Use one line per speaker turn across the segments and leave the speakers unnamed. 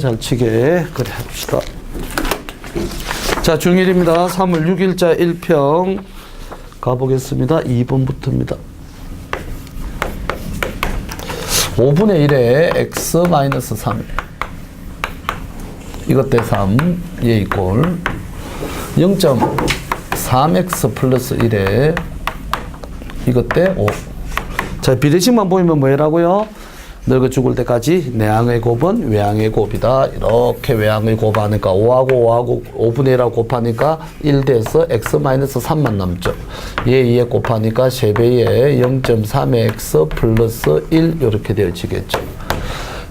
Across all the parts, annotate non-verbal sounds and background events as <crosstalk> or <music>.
잘 치게 그래 합시다. 자 중일입니다. 3월 6일자 1평 가보겠습니다. 2번부터입니다. 5분의 1에 x 마이너스 3 이것 대 3, 얘 이꼴 0.3x 플러스 1에 이것 대 5. 자, 비례식만 보이면 뭐라고요? 늙어 죽을 때까지 내항의 곱은 외항의 곱이다. 이렇게 외항의 곱하니까 5하고 5하고 5분의 1하고 곱하니까 1대에서 x 마이너스 3만 남죠. 얘 2에 곱하니까 3배에 0.3의 x 플러스 1 이렇게 되어지겠죠.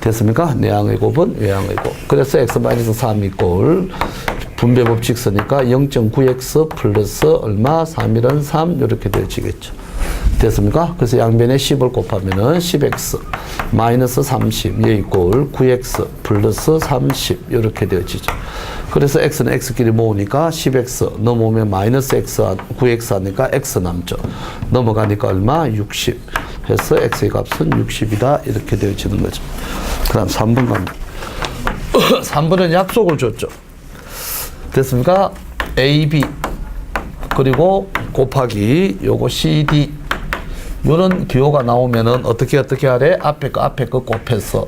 됐습니까? 내항의 곱은 외항의 곱. 그래서 x 마이너스 3 이꼴 분배 법칙 쓰니까 0.9x 플러스 얼마? 3이란 3 이렇게 되어지겠죠. 됐습니까? 그래서 양변에 10을 곱하면은 10x 마이너스 30얘 이꼴 9x 플러스 30 이렇게 되어지죠. 그래서 x는 x끼리 모으니까 10x 넘어오면 마이너스 x 9x 하니까 x 남죠. 넘어가니까 얼마? 60 해서 x의 값은 60이다 이렇게 되어지는 거죠. 그다음 3번 갑니다. <coughs> 3번은 약속을 줬죠. 됐습니까? AB 그리고 곱하기 요거 CD 이런 기호가 나오면은 어떻게 어떻게 하래? 앞에 거 앞에 거 곱해서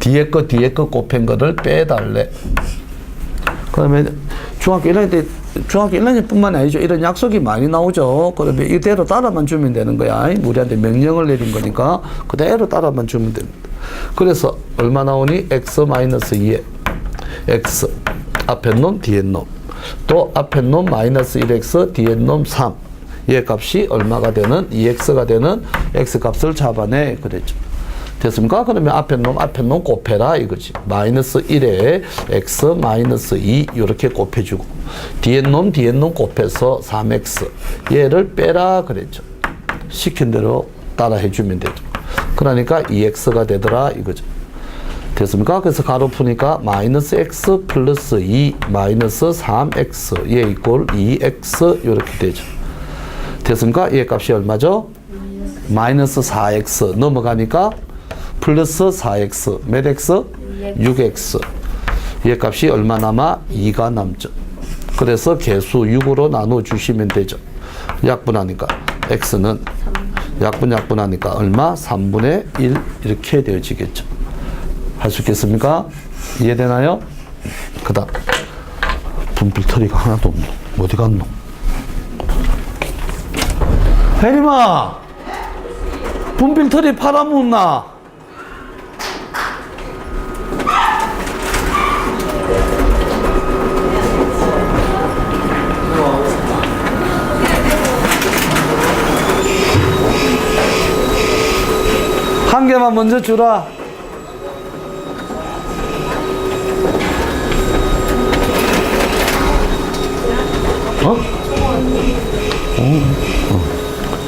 뒤에 거 뒤에 거 곱한 거를 빼달래. 그다음에 중학교 1학년 때 중학교 1학년뿐만 아니죠. 이런 약속이 많이 나오죠. 그러면 이대로 따라만 주면 되는 거야. 우리한테 명령을 내린 거니까 그대로 따라만 주면 됩니다. 그래서 얼마 나오니? x 마이너스 2에 x 앞에 놈 뒤에 놈. 또 앞에 놈 마이너스 1x 뒤에 놈 3. 얘 값이 얼마가 되는 2x가 되는 x 값을 잡아내 그랬죠. 됐습니까? 그러면 앞에 놈 앞에 놈 곱해라 이거지. 마이너스 1에 x 마이너스 2 이렇게 곱해주고 뒤에 놈 뒤에 놈 곱해서 3x 얘를 빼라 그랬죠. 시킨 대로 따라 해주면 되죠. 그러니까 2x가 되더라 이거죠. 됐습니까? 그래서 가로 푸니까 마이너스 x 플러스 2 마이너스 3x 얘 이꼴 2x 이렇게 되죠. 됐습니까? 얘 값이 얼마죠? 마이너스 4x 넘어가니까 플러스 4x 몇 x? 6x 얘 값이 얼마 남아? 2가 남죠. 그래서 개수 6으로 나눠 주시면 되죠. 약분하니까 x는 약분 약분하니까 얼마? 3분의 1 이렇게 되어지겠죠. 할 수 있겠습니까? 이해되나요? 그 다음 분필터리가 하나도 없노 어디 갔노? 혜림아 분필터리 팔아먹나? 한 개만 먼저 주라. 어? 어,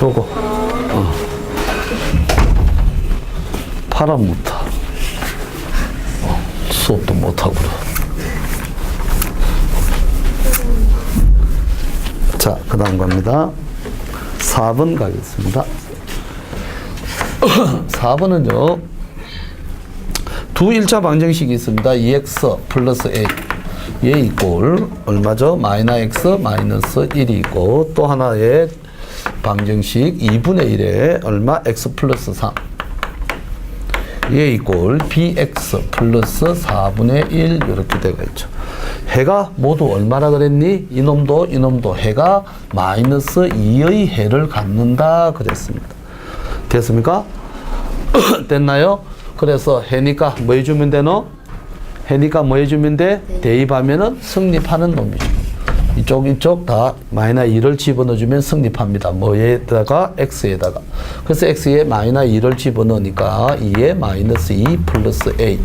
요거. 어. 팔아 못하. 어, 수업도 못하고. 자, 그 다음 갑니다. 4번 가겠습니다. 4번은요, 두 일차 방정식이 있습니다. 2x 플러스 a. 얘 이꼴 얼마죠? 마이너 x 마이너스 1이 있고 또 하나의 방정식 2분의 1에 얼마? x 플러스 3. 얘 이꼴 bx 플러스 4분의 1 이렇게 되어 있죠. 해가 모두 얼마나 그랬니? 이놈도 이놈도 해가 마이너스 2의 해를 갖는다 그랬습니다. 됐습니까? <clears throat> 됐나요? 그래서 해니까 뭐 해주면 되노? 해니까 뭐 해주면 돼? 대입하면은 성립하는 놈이죠. 이쪽 이쪽 다 마이너 2를 집어넣어주면 성립합니다. 뭐에다가 x에다가 그래서 x에 마이너 2를 집어넣으니까 2에 마이너스 2 플러스 a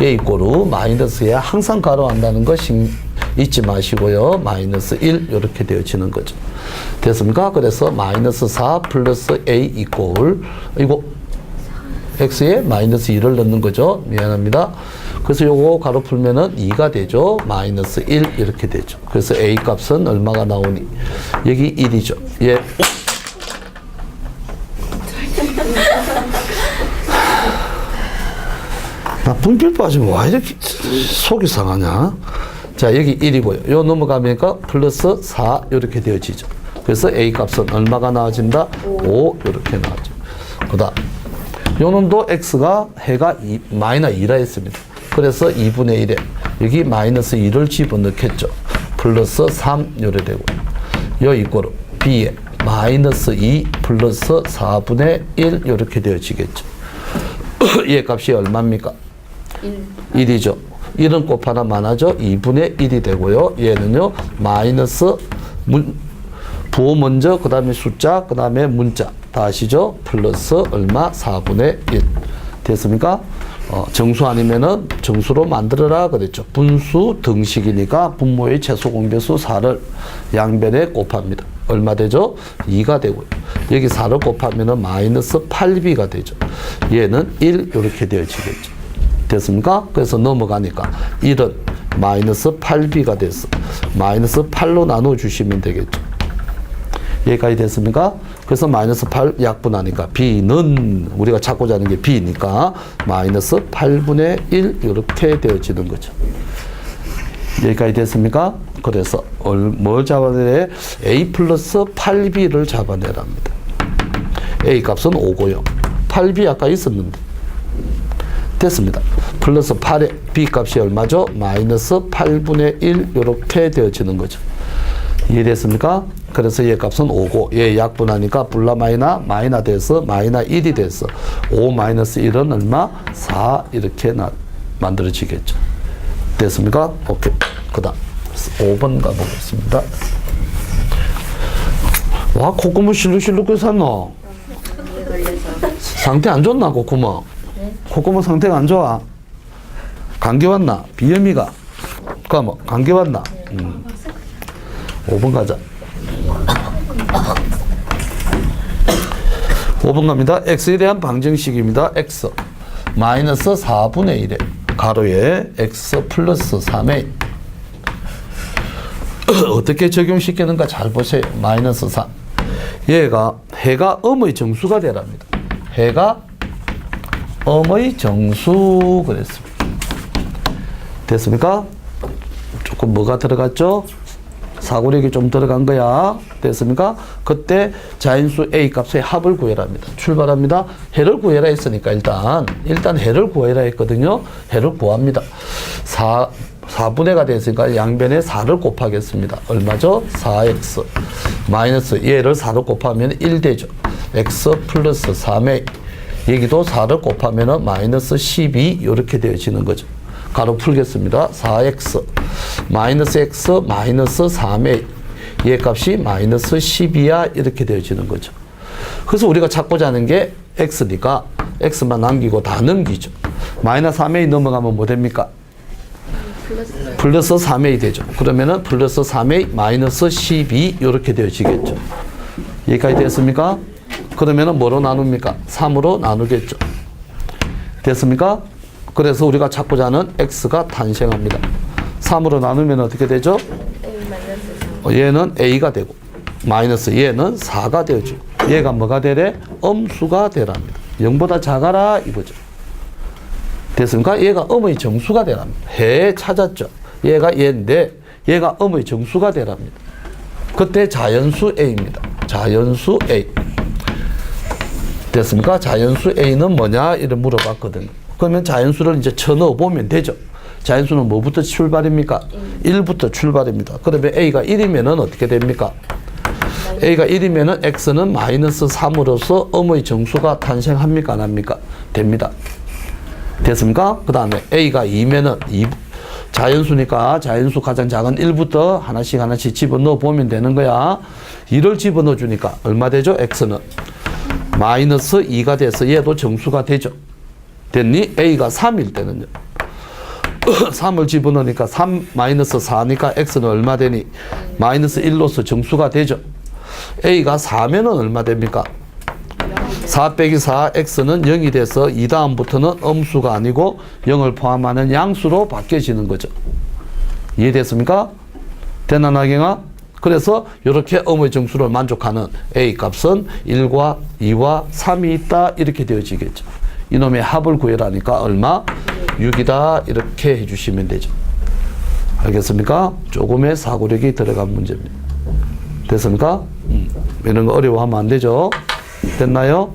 a 이꼬르 마이너스에 항상 가로한다는 거 신, 잊지 마시고요. 마이너스 1 이렇게 되어지는 거죠. 됐습니까? 그래서 마이너스 4 플러스 a 이꼴 이거 x에 마이너스 2를 넣는 거죠. 미안합니다. 그래서 요거 가로 풀면은 2가 되죠. 마이너스 1 이렇게 되죠. 그래서 a 값은 얼마가 나오니? 여기 1이죠. 예. <laughs> 나 분필 빠지면 와 이렇게 속이 상하냐? 자 여기 1이고요. 요 넘어가니까 플러스 4 이렇게 되어지죠. 그래서 A 값은 얼마가 나와진다? 5 이렇게 나와죠. 그다음 요 놈도 x가 해가 2, 마이너 2라 했습니다. 그래서 2분의 1에 여기 마이너스 2를 집어넣겠죠. 플러스 3 요래 되고 요 이꼬르 b에 마이너스 2 플러스 4분의 1 이렇게 되어지겠죠. <clears throat> 얘 값이 얼마입니까? 1. 1이죠. 1은 곱하나 많아져 2분의 1이 되고요. 얘는요 마이너스 문, 부호 먼저 그 다음에 숫자 그 다음에 문자 다 아시죠? 플러스 얼마 4분의 1 됐습니까? 어, 정수 아니면은 정수로 만들어라 그랬죠. 분수 등식이니까 분모의 최소 공배수 4를 양변에 곱합니다. 얼마 되죠? 2가 되고요. 여기 4를 곱하면은 마이너스 8b가 되죠. 얘는 1 이렇게 되어지겠죠. 됐습니까? 그래서 넘어가니까 1은 마이너스 8b가 됐어. 마이너스 8로 나눠 주시면 되겠죠. 여기까지 됐습니까? 그래서 마이너스 8 약분하니까 b는 우리가 찾고자 하는 게 b니까 마이너스 8분의 1 이렇게 되어지는 거죠. 여기까지 됐습니까? 그래서 얼- 뭘 잡아내래? a 플러스 8b를 잡아내랍니다. a 값은 5고요. 8b 아까 있었는데 됐습니다. 플러스 8의 b 값이 얼마죠? 마이너스 8분의 1 이렇게 되어지는 거죠. 이해됐습니까? 그래서 얘 값은 5고 얘 약분하니까 불라 마이나 돼서 마이나 1이 돼서 5 마이너스 1은 얼마? 4 이렇게 나, 만들어지겠죠. 됐습니까? 오케이. 그 다음 5번 가보겠습니다. 와 콧구멍 실룩실룩 샀노? 상태 안 좋나 콧구멍? 콧구멍 상태가 안 좋아? 감기 왔나? 비염이가? 그뭐 감기 왔나? 음. 5번 가자. 5번 갑니다. x에 대한 방정식입니다. x 마이너스 4분의 1에 가로에 x 플러스 3에 <laughs> 어떻게 적용시키는가 잘 보세요. 마이너스 3. 얘가 해가 음의 정수가 되랍니다. 해가 음의 정수 그랬습니다. 됐습니까? 조금 뭐가 들어갔죠? 사고력이 좀 들어간 거야. 됐습니까? 그때 자인수 A 값의 합을 구해랍니다. 출발합니다. 해를 구해라 했으니까 일단 일단 해를 구해라 했거든요. 해를 구합니다. 4 4분의가 됐으니까 양변에 4를 곱하겠습니다. 얼마죠? 4x 마이너스 얘를 4로 곱하면 1 되죠. x 플러스 3의 여기도 4를 곱하면 마이너스 12 이렇게 되어지는 거죠. 가로 풀겠습니다. 4x 마이너스 x 마이너스 3의 얘 값이 마이너스 12야 이렇게 되어지는 거죠. 그래서 우리가 찾고자 하는 게 x니까 x만 남기고 다 넘기죠. 마이너스 3의 넘어가면 뭐 됩니까? 플러스 3의 되죠. 그러면은 플러스 3의 마이너스 12 이렇게 되어지겠죠. 여기까지 됐습니까? 그러면은 뭐로 나눕니까? 3으로 나누겠죠. 됐습니까? 그래서 우리가 찾고자 하는 x가 탄생합니다. 3으로 나누면 어떻게 되죠? 어, 얘는 a가 되고 마이너스 얘는 4가 되어지고 얘가 뭐가 되래? 음수가 되랍니다. 0보다 작아라 이거죠. 됐습니까? 얘가 음의 정수가 되랍니다. 해 찾았죠. 얘가 얘인데 얘가 음의 정수가 되랍니다. 그때 자연수 a입니다. 자연수 a. 됐습니까? 자연수 a는 뭐냐? 이를 물어봤거든요. 그러면 자연수를 이제 쳐넣어 보면 되죠. 자연수는 뭐부터 출발입니까? 1 부터 출발입니다. 그러면 a가 1이면은 어떻게 됩니까? a가 1이면은 x는 마이너스 3으로서 음의 정수가 탄생합니까? 안 합니까? 됩니다. 됐습니까? 그 다음에 a가 2면은 2, 자연수니까 자연수 가장 작은 1부터 하나씩 하나씩 집어넣어 보면 되는 거야. 2를 집어넣어 주니까 얼마 되죠? x는 마이너스 2가 돼서 얘도 정수가 되죠. 됐니? a가 3일 때는요. <coughs> 3을 집어넣으니까 3 마이너스 4니까 x는 얼마 되니? 마이너스 1로서 정수가 되죠. a가 4면은 얼마 됩니까? 4 빼기 4 x는 0이 돼서 이 다음부터는 음수가 아니고 0을 포함하는 양수로 바뀌어지는 거죠. 이해됐습니까? 되나 나경아? 그래서 이렇게 음의 정수를 만족하는 a 값은 1과 2와 3이 있다 이렇게 되어지겠죠. 이놈의 합을 구해라니까 얼마? 6이다 이렇게 해주시면 되죠. 알겠습니까? 조금의 사고력이 들어간 문제입니다. 됐습니까? 음. 이런 거 어려워하면 안 되죠. 됐나요?